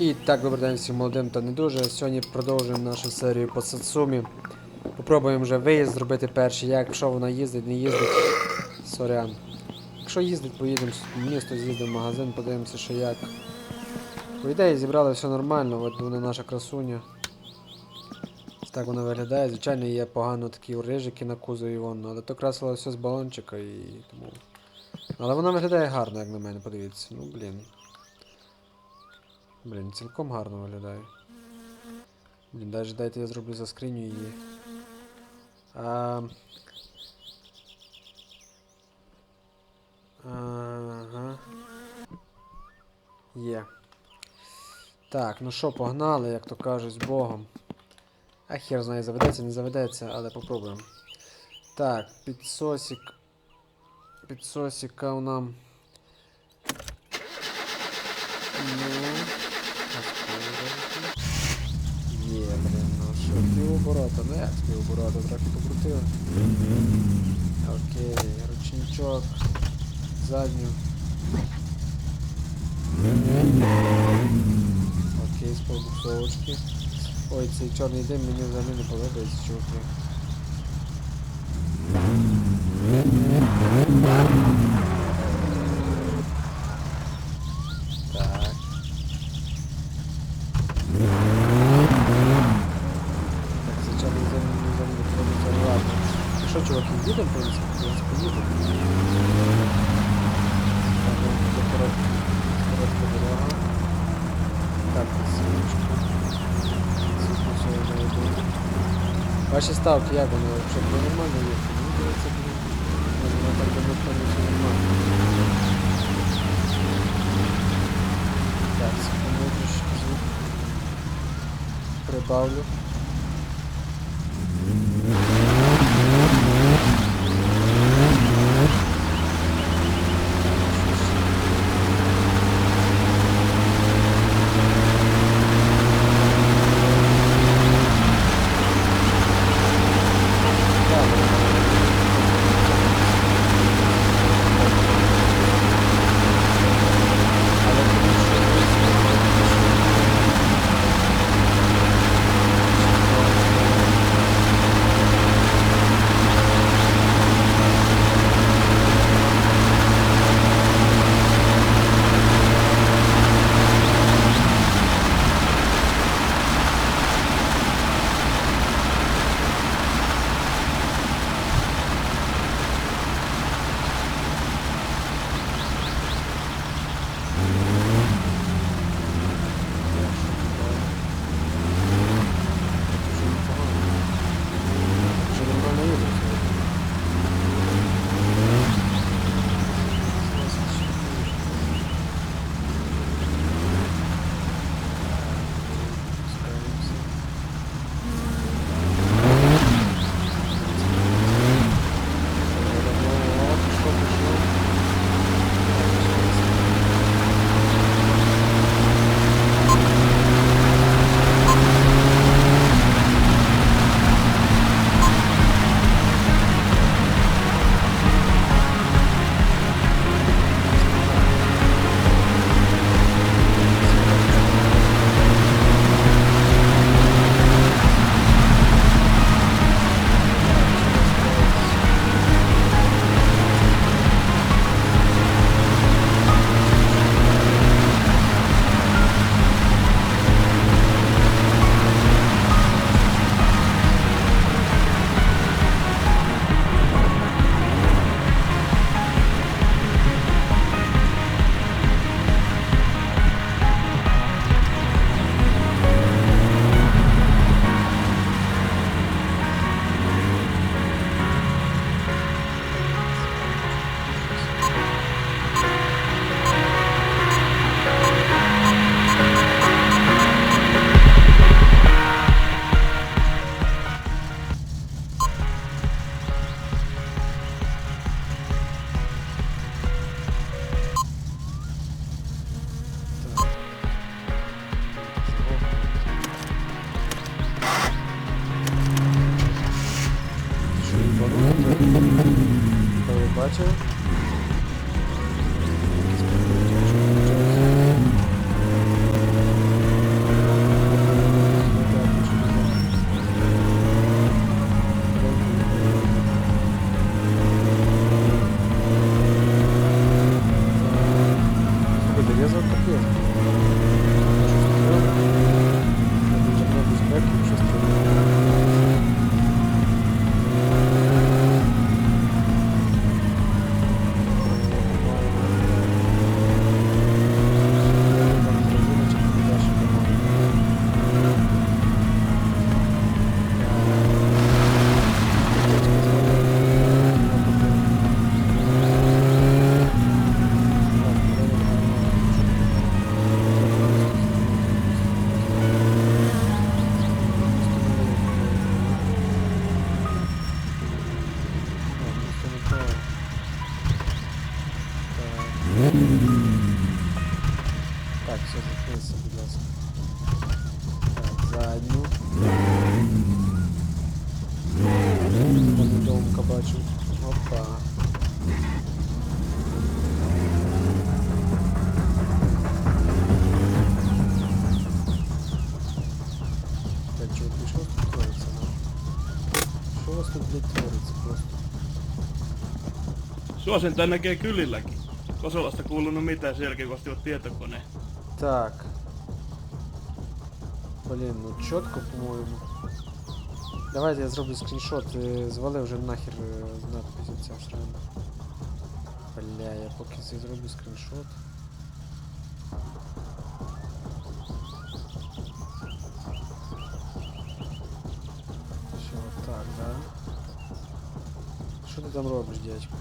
І так, добрий день всім молодим та не дуже. Сьогодні продовжуємо нашу серію по Сацумі. Попробуємо вже виїзд зробити перший. Як що вона їздить, не їздить. Сорян. Якщо їздить, поїдемо в місто, з'їздимо в магазин, подивимося, що як. По ідеї зібрали все нормально, от вона наша красуня. Так вона виглядає. Звичайно, є погано такі рижики на кузові вон, але то красило все з балончика і тому. Але вона виглядає гарно, як на мене, подивіться. Ну блін. Блін, цілком гарно виглядає. Блін, навіть дайте я зроблю заскриню її. А... Ага. Є. Так, ну що, погнали, як то кажуть, з Богом. А хер знає, заведеться, не заведеться, але попробуємо. Так, підсосик. Підсосика у нам. Ну. Розповідайте. Є, блін, ну що, півоборота, ну як з півоборота, трохи покрутили. Окей, ручничок, задню. Окей, з. Ой, цей чорний дим мені взагалі не подобається, чуваки. Так. Так, за чорний дим мені взагалі не подобається, ну ладно. Ну що, чуваки, їдемо, в принципі, коротка, дорога. Так. Ваші ставки як вони? Щоб ви нормально їхали? Мені здається, блін. Може, вона так там все нормально. Так, секундочку, звук. Прибавлю. Suosinta näkee kylilläkin. Kosolasta kuulunut mitään sen jälkeen, kun ostivat tietokoneen. Так. Блін, ну чітко, по-моєму. Давайте я зроблю скріншот, е, звали вже нахер е, надпись ця срана. Бля, я поки це зроблю скріншот. Що, так, да? Що ти там робиш, дядько?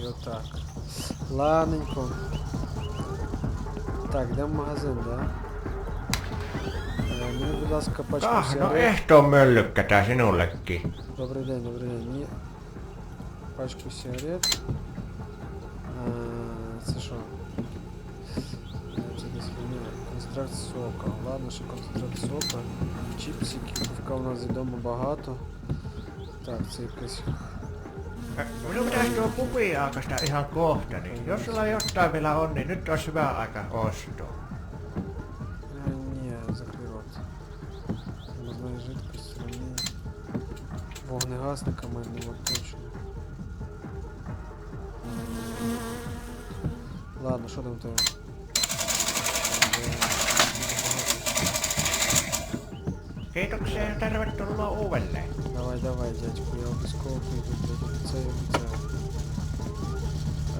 І отак. Ладненько. Так, йдемо в магазин, да? Е, Мені, будь ласка, пачку Ah, no сигарет. ehtoon möllykkätä sinullekin. Добрий день, добрий день. Мені пачку сигарет. А, це що? Е, Це десь фігня. Концентрат сока. Ладно, що концентрат сока. Чіпсики, пивка у нас вдома багато. Так, це якась. Minun pitäisi tuo pubi aukasta ihan kohta, niin jos sulla jotain vielä on, niin nyt olisi hyvä aika ostoa. Е, Ні, закрий рот. Мазної жидкості, ні. Вогнегасника мене нема точно. Ладно, що там в тебе? Kiitoksia ja tervetuloa uudelleen. Давай, давай, дядьку, я обов'язково прийду, Обіцяю, обіцяю.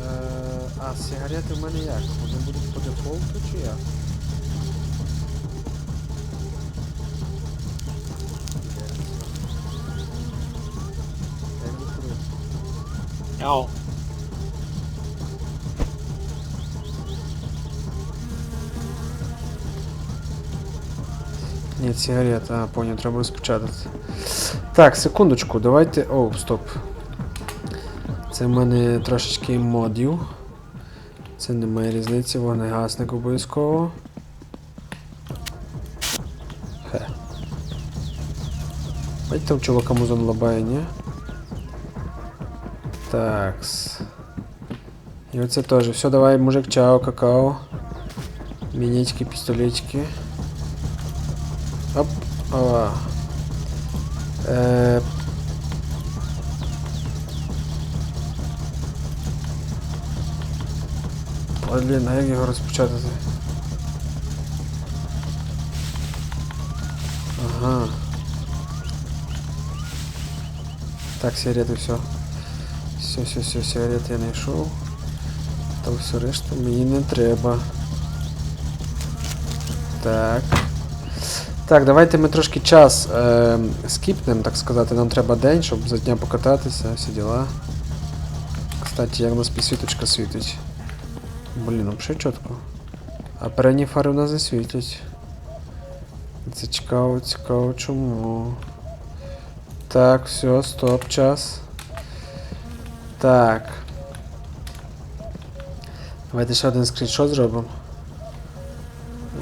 Е, а сигарети в мене як? Вони будуть по дефолту чи як? Закурити? Joo. Сигарета, а, понял, треба розпечатати. Так, секундочку, давайте. О, стоп. Це в мене трошечки модів. Це немає різниці, вогнегасник обов'язково. Хе. Бачите, там чувака музон лабає, ні? Такс. І оце теж. Все, давай, мужик, чао, какао. Мінічки, пістолетики. Оп. Ова. Е... а як його розпечатати? Ага. Так, сигарети, все. Все, все, все, сигарети я знайшов. Та все решта мені не треба. Так. Так, давайте ми трошки час е, скіпнемо, так сказати. Нам треба день, щоб за дня покататися, всі діла. Кстати, як у нас підсвіточка світить. Блін, ну взагалі чітко. А передні фари в нас не світять. Це цікаво, цікаво, чому. Так, все, стоп, час. Так. Давайте ще один скріншот зробимо.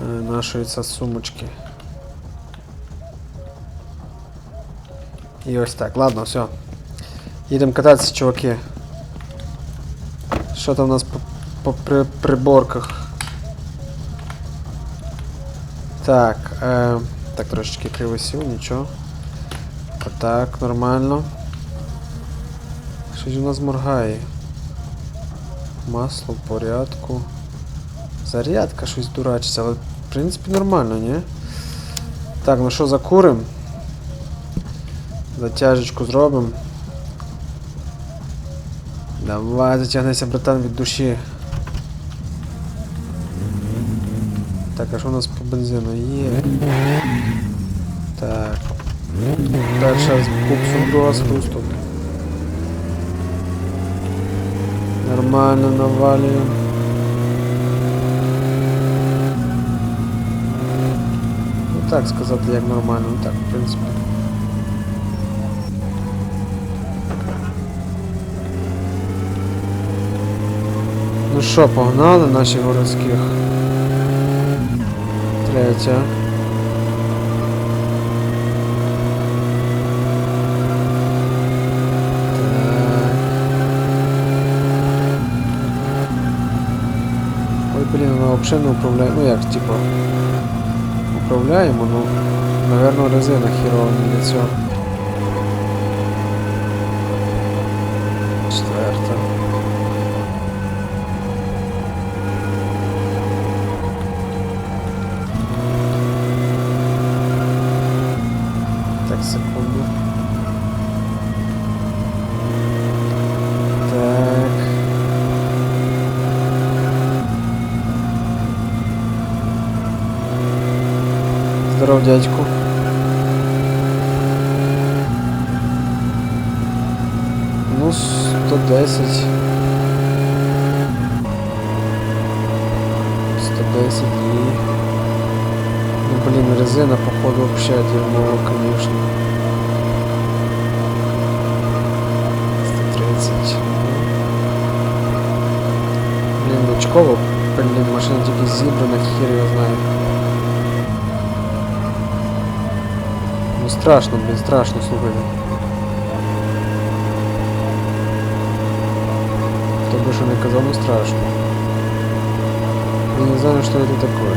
Е, Нашої це сумочки. І ось так. Ладно, все. Їдемо кататися, чуваки. Що там у нас по, при, приборках? Так, е, так, трошечки криво сів, нічого. Отак, нормально. Щось у нас моргає. Масло в порядку. Зарядка щось дурачиться, але в принципі нормально, ні? Так, ну що, закурим? Затяжечку зробимо. Давай, затягнися, братан, від душі. Так, а що у нас по бензину є? Так. Зараз купсу друга спусту. Нормально навалюємо. Ну так сказати, як нормально, ну так, в принципі. Ну що, погнали наші городських виходить. Блін, ну взагалі не ну, типу, управляємо, ну як типа управляем ну, наверное, резина хірова не для цього. 110. 110 и... Ну, блин, резина, походу, вообще дерьмово, конечно. 130. Блін, очково, блін, машина тільки зібрана, хір я знаю. Ну страшно, блін, страшно, слухайте. Хто би що не казав, ну страшно. Я не знаю, что это такое.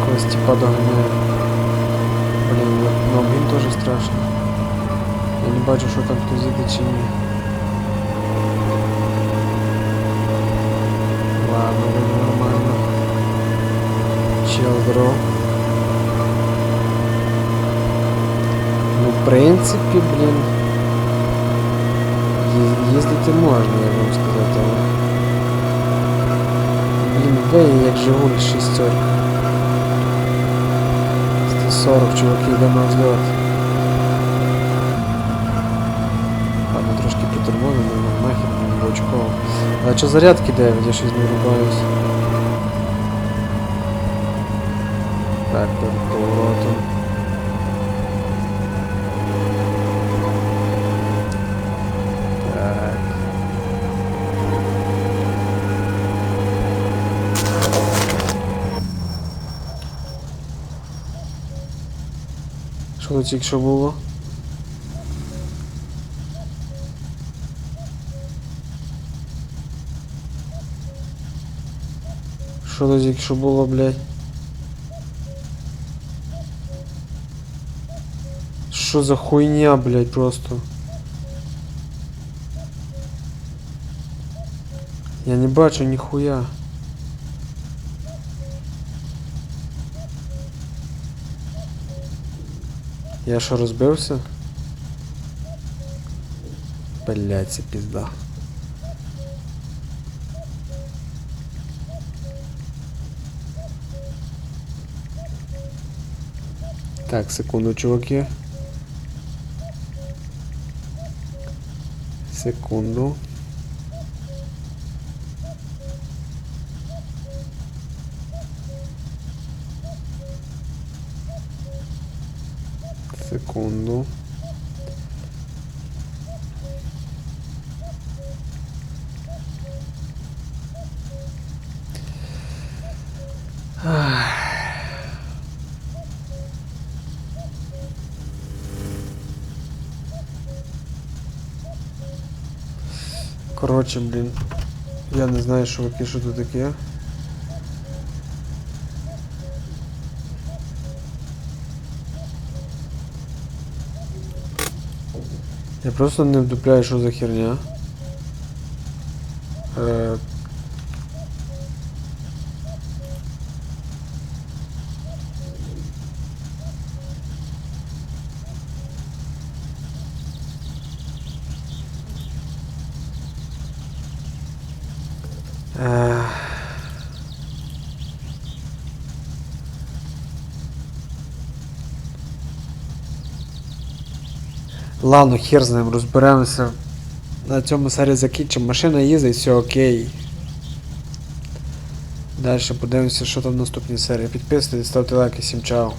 Якогось типа доганяє. Блін, ну він теж страшно. Я не бачу, що там хтось їде чи ні. Ладно, вроде нормально. Чел здоров. Ну, в принципі, блін. Їздити можна, я вам сказати, але... Блін, веє як Жигуль шістерка. 140, чуваки, йде на взльот. Ладно, трошки притормозимо, ну нахер, блін, бочково. А що зарядки 9, я щось не врубаюсь. Так, перед поворотом. Тільки що було? Що тут тільки було, блядь? Що за хуйня, блядь, просто? Я не бачу ніхуя. Я що розбився? Блять, це пізда. Так, секунду, чуваки. Секунду. Секунду. Коротше, блін. Я не знаю, що ви тут таке. Я просто не вдупляю, що за херня. Е... Е... Ладно, хер з ним, розберемося. На цьому серії закінчимо. Машина їздить, все окей. Далі подивимося, що там в наступній серії. Підписуйтесь, ставте лайки, всім чао.